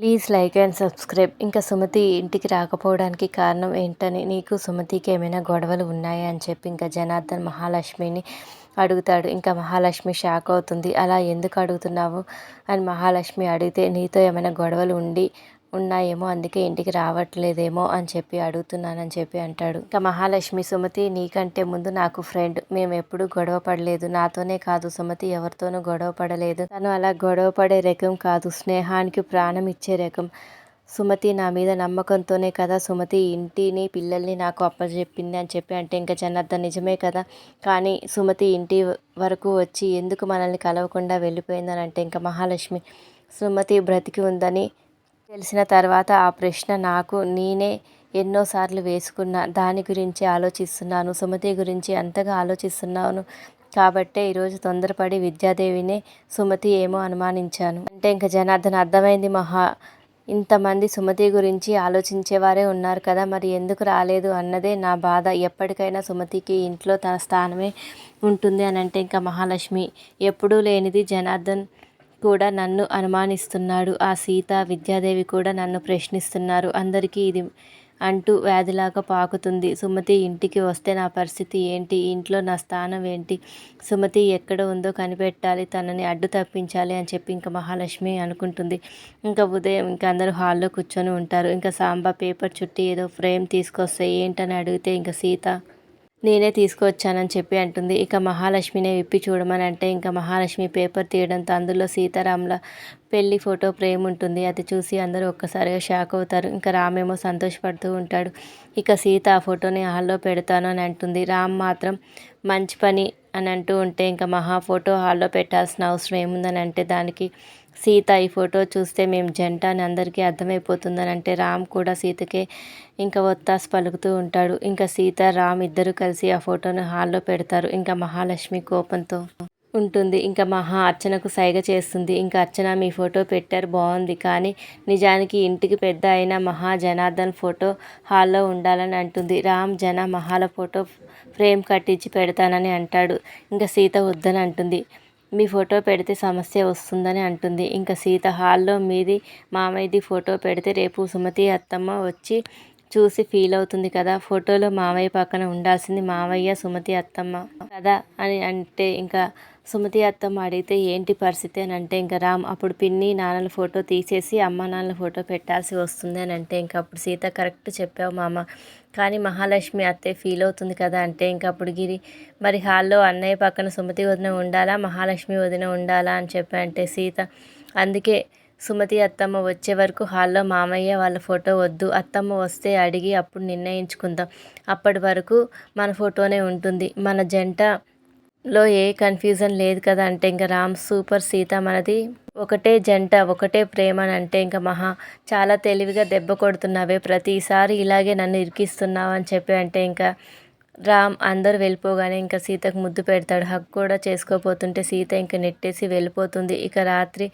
Please like and subscribe. ఇంకా సుమతి ఇంటికి రాకపోవడానికి కారణం ఏంటని నీకు సుమతికి ఏమైనా గొడవలు ఉన్నాయా అని చెప్పి ఇంకా జనార్దన్ మహాలక్ష్మిని అడుగుతాడు. ఇంకా మహాలక్ష్మి షాక్ అవుతుంది. అలా ఎందుకు అడుగుతున్నావు? అని మహాలక్ష్మి అడిగితే నీతో ఏమైనా గొడవలు ఉండి ఉన్నాయేమో అందుకే ఇంటికి రావట్లేదేమో అని చెప్పి అడుగుతున్నానని చెప్పి అంటాడు. ఇంకా మహాలక్ష్మి సుమతి నీకంటే ముందు నాకు ఫ్రెండ్ మేము ఎప్పుడు గొడవ పడలేదు. నాతోనే కాదు సుమతి ఎవరితోనూ గొడవ పడలేదు. తను అలా గొడవ పడే రకం కాదు. స్నేహానికి ప్రాణం ఇచ్చే రకం. సుమతి నా మీద నమ్మకంతోనే కదా సుమతి ఇంటిని పిల్లల్ని నాకు అప్పచెప్పింది అని చెప్పి అంటే ఇంకా జనార్దన్ నిజమే కదా. కానీ సుమతి ఇంటి వరకు వచ్చి ఎందుకు మనల్ని కలవకుండా వెళ్ళిపోయిందని అంటే ఇంకా మహాలక్ష్మి సుమతి బ్రతికి ఉందని తెలిసిన తర్వాత ఆ ప్రశ్న నాకు నేనే ఎన్నోసార్లు వేసుకున్న దాని గురించి ఆలోచిస్తున్నాను సుమతి గురించి అంతగా ఆలోచిస్తున్నాను. కాబట్టే ఈరోజు తొందరపడి విద్యాదేవినే సుమతి ఏమో అనుమానించాను. అంటే ఇంకా జనార్దన్ అర్థమైంది మహా. ఇంతమంది సుమతి గురించి ఆలోచించేవారే ఉన్నారు కదా మరి ఎందుకు రాలేదు అన్నదే నా బాధ. ఎప్పటికైనా సుమతికి ఇంట్లో తన స్థానమే ఉంటుంది అని అంటే ఇంకా మహాలక్ష్మి ఎప్పుడూ లేనిది జనార్దన్ కూడా నన్ను అనుమానిస్తున్నాడు. ఆ సీత విద్యాదేవి కూడా నన్ను ప్రశ్నిస్తున్నారు. అందరికీ ఇది అంటూ వ్యాధిలాగా పాకుతుంది. సుమతి ఇంటికి వస్తే నా పరిస్థితి ఏంటి? ఇంట్లో నా స్థానం ఏంటి? సుమతి ఎక్కడ ఉందో కనిపెట్టాలి. తనని అడ్డు తప్పించాలి అని చెప్పి ఇంకా మహాలక్ష్మి అనుకుంటుంది. ఇంకా ఉదయం ఇంకా అందరూ హాల్లో కూర్చొని ఉంటారు. ఇంకా సాంబా పేపర్ చుట్టి ఏదో ఫ్రేమ్ తీసుకొస్తే ఏంటని అడిగితే ఇంకా సీత నేనే తీసుకువచ్చానని చెప్పి అంటుంది. ఇక మహాలక్ష్మినే విప్పి చూడమని అంటే ఇంకా మహాలక్ష్మి పేపర్ తీయడంతో అందులో సీతారాముల పెళ్ళి ఫోటో ప్రేమ్ ఉంటుంది. అది చూసి అందరూ ఒక్కసారిగా షాక్ అవుతారు. ఇంకా రామేమో సంతోషపడుతూ ఉంటాడు. ఇక సీత ఆ ఫోటోని హాల్లో పెడతాను అని అంటుంది. రామ్ మాత్రం మంచి పని అని అంటూ ఉంటే ఇంకా మహా ఫోటో హాల్లో పెట్టాల్సిన అవసరం ఏముందని అంటే దానికి సీత ఈ ఫోటో చూస్తే మేము జంట అని అందరికీ అర్థమైపోతుందని అంటే రామ్ కూడా సీతకే ఇంకా ఒత్తాస్ పలుకుతూ ఉంటాడు. ఇంకా సీత రామ్ ఇద్దరు కలిసి ఆ ఫోటోను హాల్లో పెడతారు. ఇంకా మహాలక్ష్మి కోపంతో ఉంటుంది. ఇంకా మహా అర్చనకు సైగ చేస్తుంది. ఇంకా అర్చన మీ ఫోటో పెట్టారు బాగుంది. కానీ నిజానికి ఇంటికి పెద్ద అయిన మహా జనార్దన్ ఫోటో హాల్లో ఉండాలని అంటుంది. రామ్ జన మహాల ఫోటో ఫ్రేమ్ కట్టించి పెడతానని అంటాడు. ఇంకా సీత వద్దని అంటుంది. మీ ఫోటో పెడితే సమస్య వస్తుందని అంటుంది. ఇంకా సీత హాల్లో మీది మామయ్యది ఫోటో పెడితే రేపు సుమతి అత్తమ్మ వచ్చి చూసి ఫీల్ అవుతుంది కదా. ఫోటోలో మామయ్య పక్కన ఉండాల్సింది మామయ్య సుమతి అత్తమ్మ కదా అని అంటే ఇంకా సుమతి అత్తమ్మ అడిగితే ఏంటి పరిస్థితి? అని అంటే ఇంకా రామ్ అప్పుడు పిన్ని నాన్నల ఫోటో తీసేసి అమ్మ నాన్నల ఫోటో పెట్టాల్సి వస్తుంది అని అంటే ఇంకా అప్పుడు సీత కరెక్ట్ చెప్పావు మామ. కానీ మహాలక్ష్మి అత్తే ఫీల్ అవుతుంది కదా అంటే ఇంకా అప్పుడు గిరి మరి హాల్లో అన్నయ్య పక్కన సుమతి వదిన ఉండాలా? మహాలక్ష్మి వదిన ఉండాలా? అని చెప్పి అంటే సీత అందుకే సుమతి అత్తమ్మ వచ్చే వరకు హాల్లో మామయ్య వాళ్ళ ఫోటో వద్దు. అత్తమ్మ వస్తే అడిగి అప్పుడు నిర్ణయించుకుందాం. అప్పటి వరకు మన ఫోటోనే ఉంటుంది. మన జంట లో ఏ కన్ఫ్యూజన్ లేదు కదా అంటే ఇంకా రామ్ సూపర్ సీత మనది. ఒకటే జంట ఒకటే ప్రేమ అని అంటే ఇంకా మహా చాలా తెలివిగా దెబ్బ కొడుతున్నావే. ప్రతిసారి ఇలాగే నన్ను ఇరికిస్తున్నావు అని చెప్పి అంటే ఇంకా రామ్ అందరు వెళ్ళిపోగానే ఇంకా సీతకు ముద్దు పెడతాడు. హక్ కూడా చేసుకోపోతుంటే సీత ఇంకా నెట్టేసి వెళ్ళిపోతుంది. ఇక రాత్రి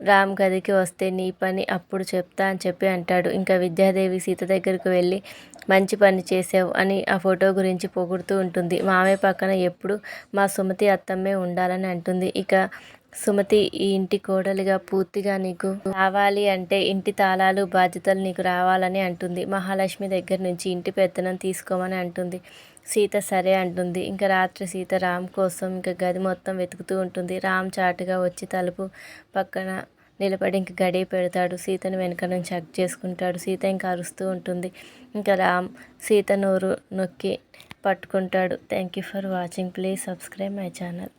రామ్ గదికి వస్తే నీ పని అప్పుడు చెప్తా అని చెప్పి అంటాడు. ఇంకా విద్యాదేవి సీత దగ్గరికి వెళ్ళి మంచి పని చేసావు అని ఆ ఫోటో గురించి పొగుడుతూ ఉంటుంది. మామయ్య పక్కన ఎప్పుడు మా సుమతి అత్తమ్మే ఉండాలని అంటుంది. ఇక సుమతి ఈ ఇంటి కోడలిగా పూర్తిగా నీకు రావాలి అంటే ఇంటి తాళాలు బాధ్యతలు నీకు రావాలని అంటుంది. మహాలక్ష్మి దగ్గర నుంచి ఇంటి పెత్తనం తీసుకోమని అంటుంది. సీత సరే అంటుంది. ఇంకా రాత్రి సీత రామ్ కోసం ఇంకా గది మొత్తం వెతుకుతూ ఉంటుంది. రామ్ చాటుగా వచ్చి తలుపు పక్కన నిలబడి ఇంక గడి పెడతాడు. సీతను వెనక నుంచి హక్ చేసుకుంటాడు. సీత ఇంకా అరుస్తూ ఉంటుంది. ఇంకా రామ్ సీత నోరు నొక్కి పట్టుకుంటాడు. Thank you for watching please subscribe my channel